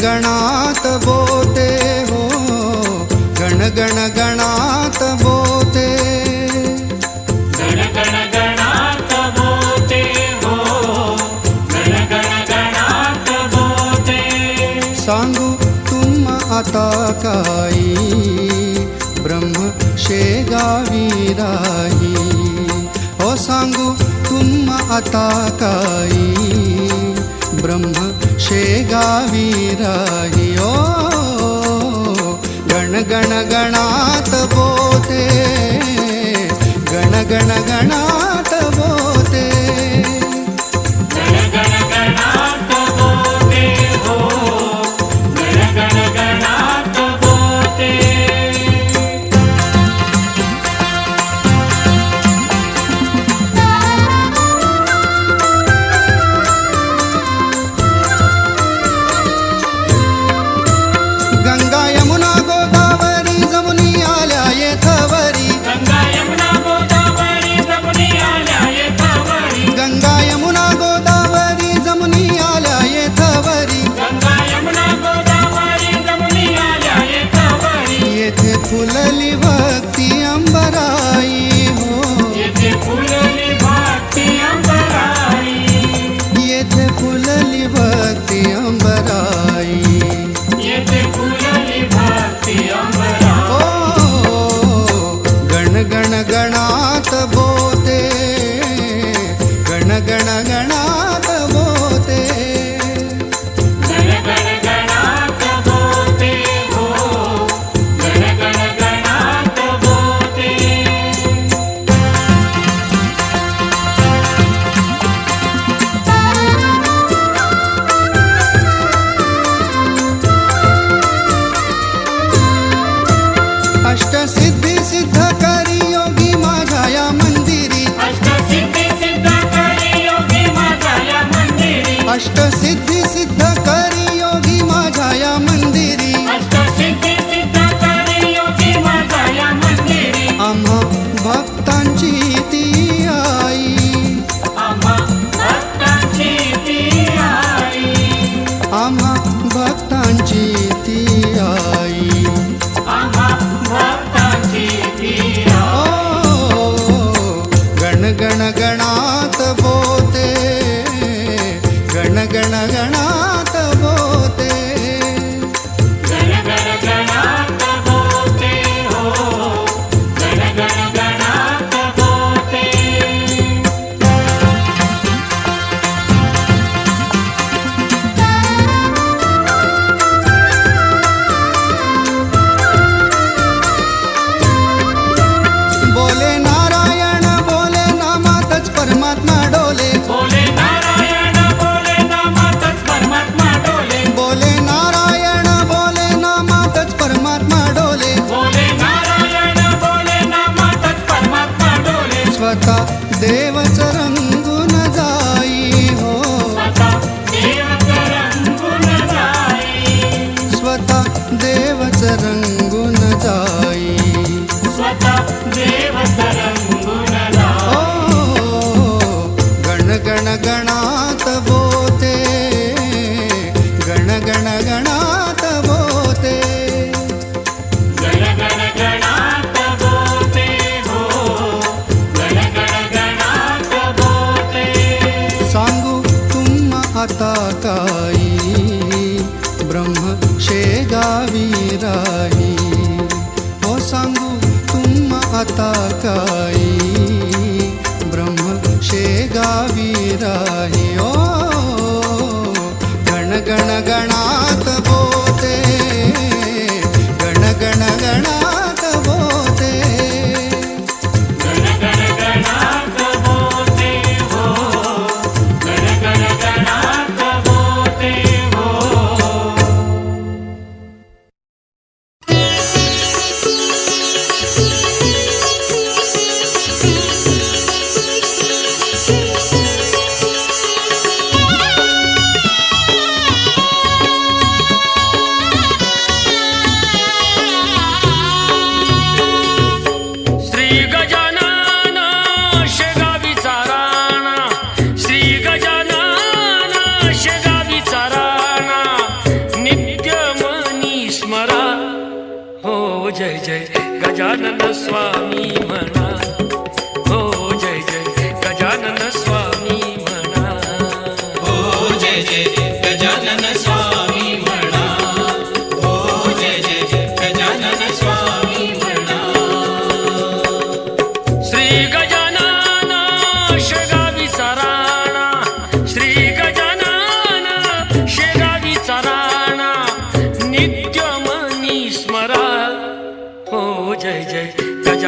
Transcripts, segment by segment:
गणात बोते हो गण गण गणात बोते. सांगू तुम आता काही ब्रह्म शेगावी राही. हो सांगू तुम आता काही ब्रह्म शेगावी राहियो गण गण गणात बोते गण गण गणा Então, cansei de ಗಣಗಣ ब्रह्म शेगावी राही हो सांगू, तुम आता काई। ब्रह्म शेगावी राही ओ, गण गण गणा स्मरा। हो जय जय। गजानन स्वामी म्हणा।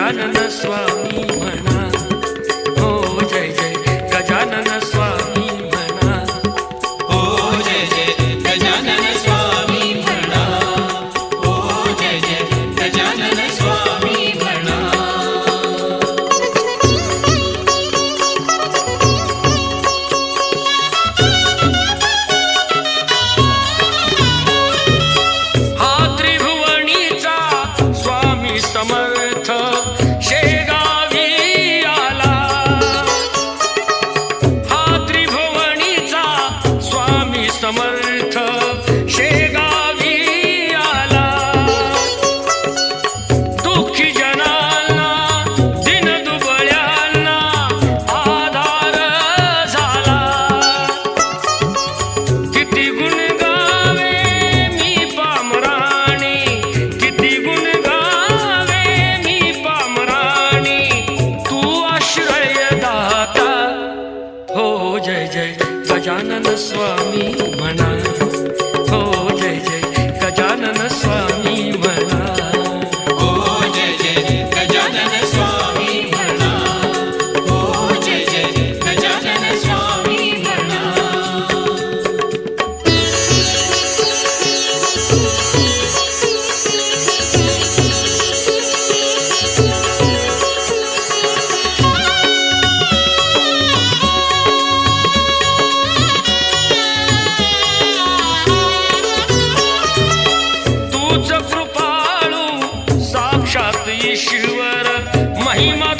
गजानन स्वामी म्हणा गजानन महिमा